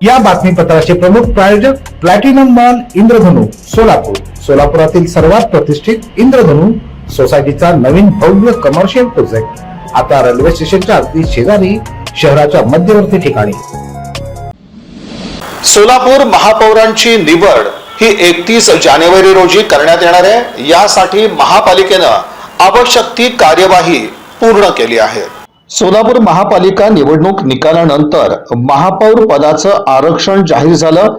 या बातमीपत्राचे प्रमुख प्रायोजक प्लॅटिनम मॉल इंद्रधनु सोलापूर. सोलापुरातील सर्वात प्रतिष्ठित इंद्रधनु सोसायटीचा नवीन भव्य कमर्शियल प्रोजेक्ट आता रेल्वे स्टेशनच्या अगदी शेजारी शहराच्या मध्यवर्ती ठिकाणी. सोलापूर महापौरांची निवड ही एकतीस जानेवारी रोजी करण्यात येणार आहे. यासाठी महापालिकेनं आवश्यक ती कार्यवाही पूर्ण केली आहे. सोलापूर महापालिका निवडणूक निकालानंतर महापौर पदाचं आरक्षण जाहीर झालं.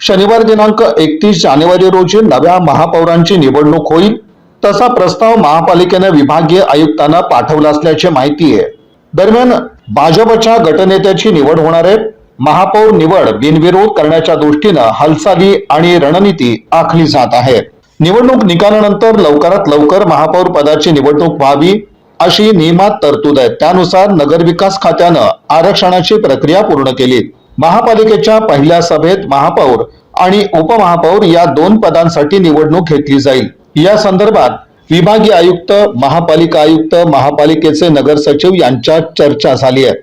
शनिवार दिनांक एकतीस जानेवारी रोजी नव्या महापौरांची निवडणूक होईल तसा प्रस्ताव महापालिकेनं विभागीय आयुक्तांना पाठवला असल्याची माहिती आहे. दरम्यान भाजपच्या गटनेत्याची निवड होणार आहे. महापौर निवड बिनविरोध करण्याच्या दृष्टीनं हालचाली आणि रणनीती आखली जात आहे. निवडणूक निकालानंतर लवकरात लवकर महापौर पदाची निवडणूक व्हावी अशी नियमात तरतूद आहे त्यानुसार नगरविकास खात्यानं आरक्षणाची प्रक्रिया पूर्ण केली. महापालिकेच्या पहिल्या सभेत महापौर आणि उपमहापौर या दोन पदांसाठी निवडणूक घेतली जाईल. या संदर्भात विभागीय आयुक्त महापालिका आयुक्त महापालिकेचे नगर सचिव यांच्यात चर्चा झाली आहे.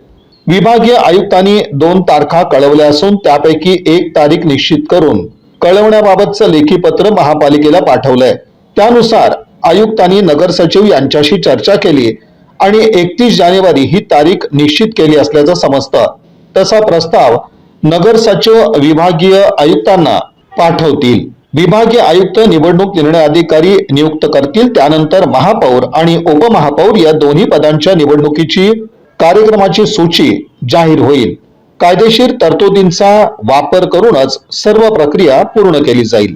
विभागीय आयुक्तांनी दोन तारखा कळवल्या असून त्यापैकी एक तारीख निश्चित करून कळवण्याबाबतचं लेखी पत्र महापालिकेला पाठवलंय. त्यानुसार आयुक्तांनी नगर सचिव यांच्याशी चर्चा केली आणि एकतीस जानेवारी ही तारीख निश्चित केली असल्याचं समजतं. तसा प्रस्ताव नगर सचिव विभागीय आयुक्तांना पाठवतील. विभागीय आयुक्त निवडणूक निर्णय अधिकारी नियुक्त करतील त्यानंतर महापौर आणि उपमहापौर या दोन्ही पदांच्या निवडणुकीची कार्यक्रमाची सूची जाहीर होईल. कायदेशीर तरतुदींचा वापर करूनच सर्व प्रक्रिया पूर्ण केली जाईल.